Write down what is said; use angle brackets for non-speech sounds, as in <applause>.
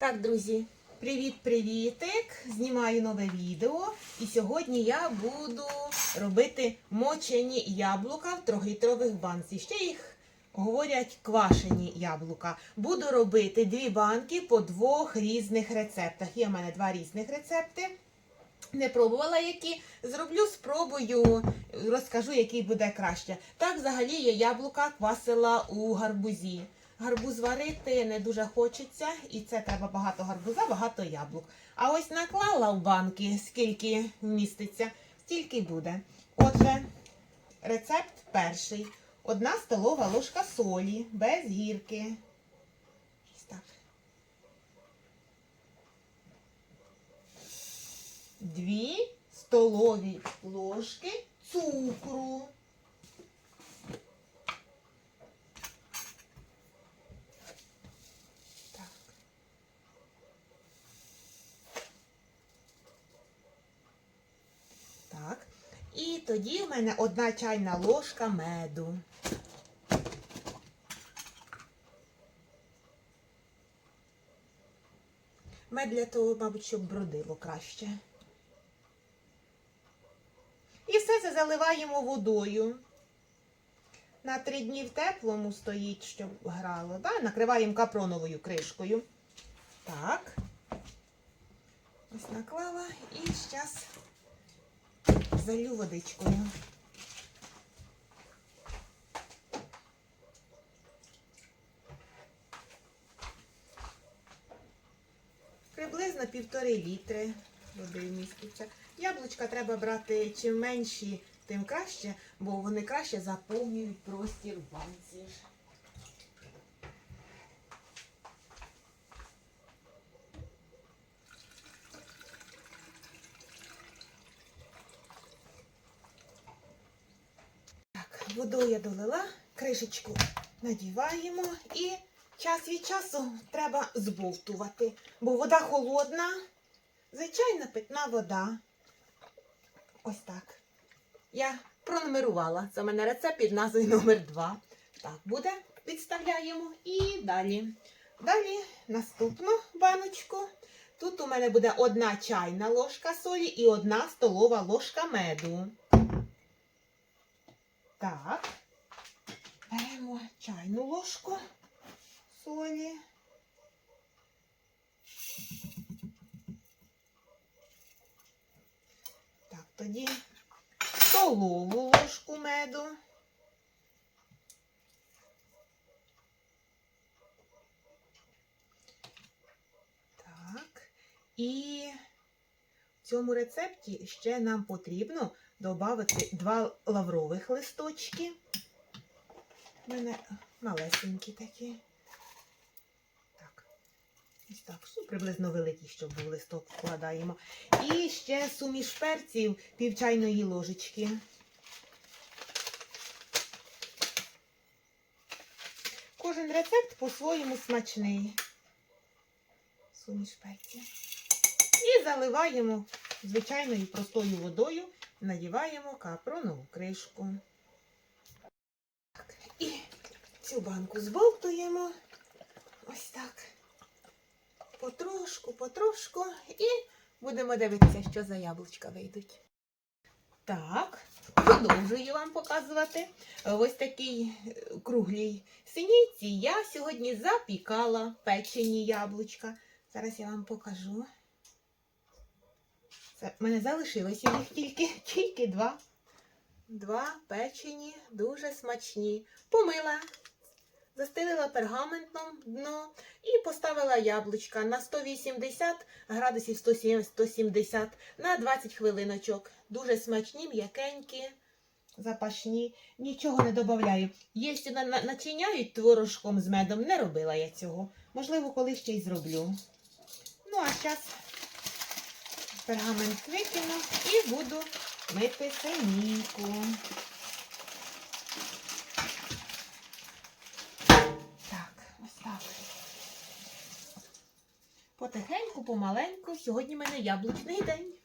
Так, друзі, привіт-привітик! Знімаю нове відео. І сьогодні я буду робити мочені яблука в трьохлітрових банці. Ще їх говорять квашені яблука. Буду робити дві банки по двох різних рецептах. Є в мене два різних рецепти. Не пробувала які. Зроблю спробую, розкажу, який буде краще. Так, взагалі, я яблука квасила у гарбузі. Гарбуз варити не дуже хочеться, і це треба багато гарбуза, багато яблук. А ось наклала в банки, скільки вміститься, стільки й буде. Отже, рецепт перший. Одна столова ложка солі без гірки. Так. Дві столові ложки цукру. Так. Так. І тоді в мене одна чайна ложка меду. Мед для того, мабуть, щоб бродило краще. І все це заливаємо водою. На три дні в теплому стоїть, щоб грало. Да? Накриваємо капроновою кришкою. Так. Ось наклала і зараз залю водичкою. Приблизно півтори літри води вміститься. Яблучка треба брати чим менші, тим краще, бо вони краще заповнюють простір в банці. Водою я долила, кришечку надіваємо і час від часу треба збовтувати, бо вода холодна, звичайна питна вода. Ось так. Я пронумерувала. Це в мене рецепт під назвою номер 2. Так, буде. Підставляємо і далі. Далі наступну баночку. Тут у мене буде одна чайна ложка солі і одна столова ложка меду. Так. Беремо чайну ложку солі. Так, тоді столову ложку меду. Так. І цьому рецепті ще нам потрібно додати два лаврових листочки. У мене малесенькі такі. Так. Ось так, ну, приблизно великий, щоб був листок вкладаємо. І ще суміш перців пів ложечки. Кожен рецепт по-своєму смачний. Суміш перців. І заливаємо звичайною простою водою, надіваємо капронову кришку. Так, і цю банку збовтуємо. Ось так. Потрошку, потрошку. І будемо дивитися, що за яблучка вийдуть. Так, продовжую вам показувати. Ось такий е, круглій синійці я сьогодні запікала печені яблучка. Зараз я вам покажу. Це в мене залишилося їх тільки, <laughs> тільки два. Два печені, дуже смачні. Помила, застелила пергаментом дно і поставила яблучка на 180 градусів 170 на 20 хвилиночок. Дуже смачні, м'якенькі, запашні. Нічого не додаю. На- начиняють творожком з медом, не робила я цього. Можливо, коли ще й зроблю. Ну, а зараз пергамент викину і буду мити синійку. Так, ось так. Потихеньку, помаленьку. Сьогодні в мене яблучний день.